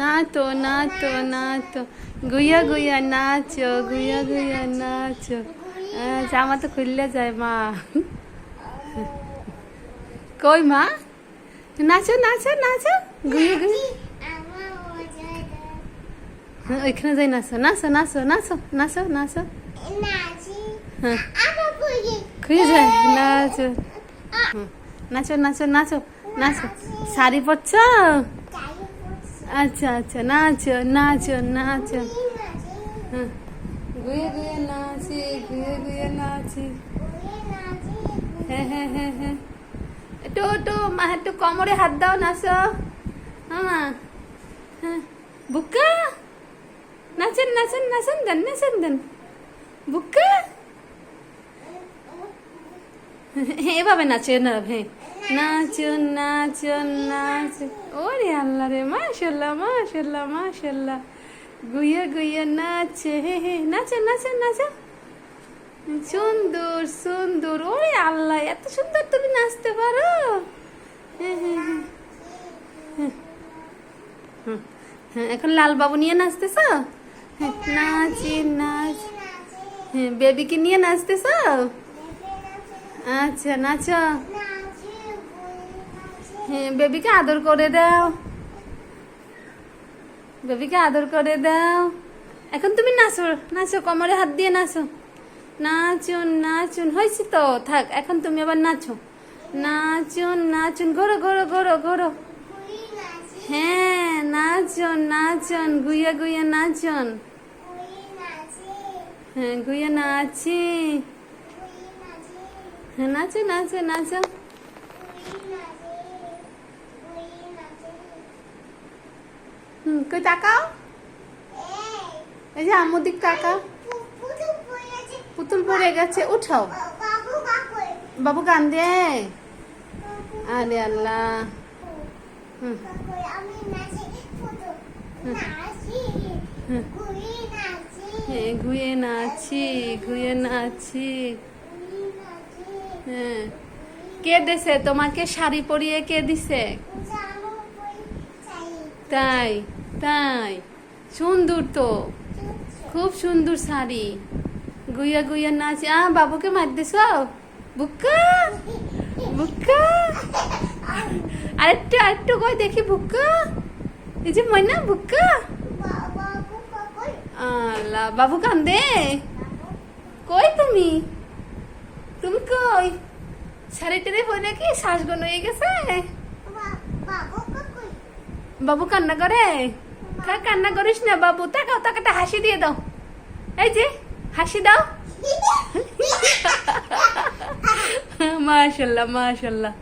নাচো নাচো নাচো। গুইয়া গুইয়া নাচো, গুইয়া গুইয়া নাচো। জামা তো খুললে যায়, মা। কই, মা? নাচো নাচো নাচো। গুইয়া গুইয়া। ওইখানে যাই, নাচো নাচো নাচো নাচো নাচো নাচো। খুঁজে যায়, নাচো। নাচো নাচো নাচো নাচো। শাড়ি পরছ? আচ্ছা আচ্ছা নাচো নাচো নাচো। হ্যাঁ। গুয়ে গুয়ে নাচি গুয়ে গুয়ে নাচি। হ্যাঁ হ্যাঁ হ্যাঁ হ্যাঁ। একটু একটু একটু কোমরে হাত দাও, নাচো। মামা হ্যাঁ। বুকা! নাচেন নাচেন নাচেন দেন নাচেন দেন। বুকা! এভাবে নাচো না হ্যাঁ। নাচো নাচো নাচো। ওরে আল্লাহ রে, মাশাল্লাহ মাশাল্লাহ মাশাল্লাহ। গুইয়ে গুইয়ে নাচে, হে হে, নাচো নাচো নাচো। সুন্দর সুন্দর, ওরে আল্লাহ, এত সুন্দর তুমি নাচতে পারো। এখন লাল বাবু নিয়ে নাচতেছ? নাচি, নাচ। হ্যাঁ বেবিকে নিয়ে নাচতেছ? আচ্ছা নাচো। বেবিকে আদর করে দাও। বেবিকে আদর করে দাও। এখন তুমি নাচো নাচো, কোমরে হাত দিয়ে নাচো। নাচুন নাচুন, হয়েছে তো, থাক, এখন তুমি আবার নাচো। নাচুন নাচুন, ঘোরো ঘোরো ঘোরো ঘোরো। হ্যাঁ নাচুন নাচুন, গুইয়া গুইয়া নাচুন। হ্যাঁ গুইয়া নাচি। হ্যাঁ নাচো নাচো নাচো। হুম, কই তাকাও। এই যে আমুর দিক তাকাও। পুতুল পড়ে গেছে, উঠাও। বাবু কান্দে আরে আল্লাহ। হুম। হ্যাঁ ঘুয়ে নাচি ঘুয়ে নাচি। হ্যাঁ। কে দিছে? তোমাকে শাড়ি পরিয়ে কে দিছে? তাই তাই। সুন্দর তো। খুব সুন্দর শাড়ি। গুইয়া গুইয়া নাচ। আ, বাবুকে মার দিছ? বুক্কা বুক্কা। আরেকটু আরেকটু কই দেখি, বুক্কা। এই যে ময়না, বুক্কা। আল্লাহ বাবু কান্দে? কই তুমি? তুমি কই? শাড়ি টেরে পরে কি শ্বাস গন হয়ে গেছে? বাবু কান্না করে? কান্না করিস না বাবু। তাকাও তাকে হাসি দিয়ে দাও। এই যে হাসি দাও। মাশাল্লাহ মাশাল্লাহ।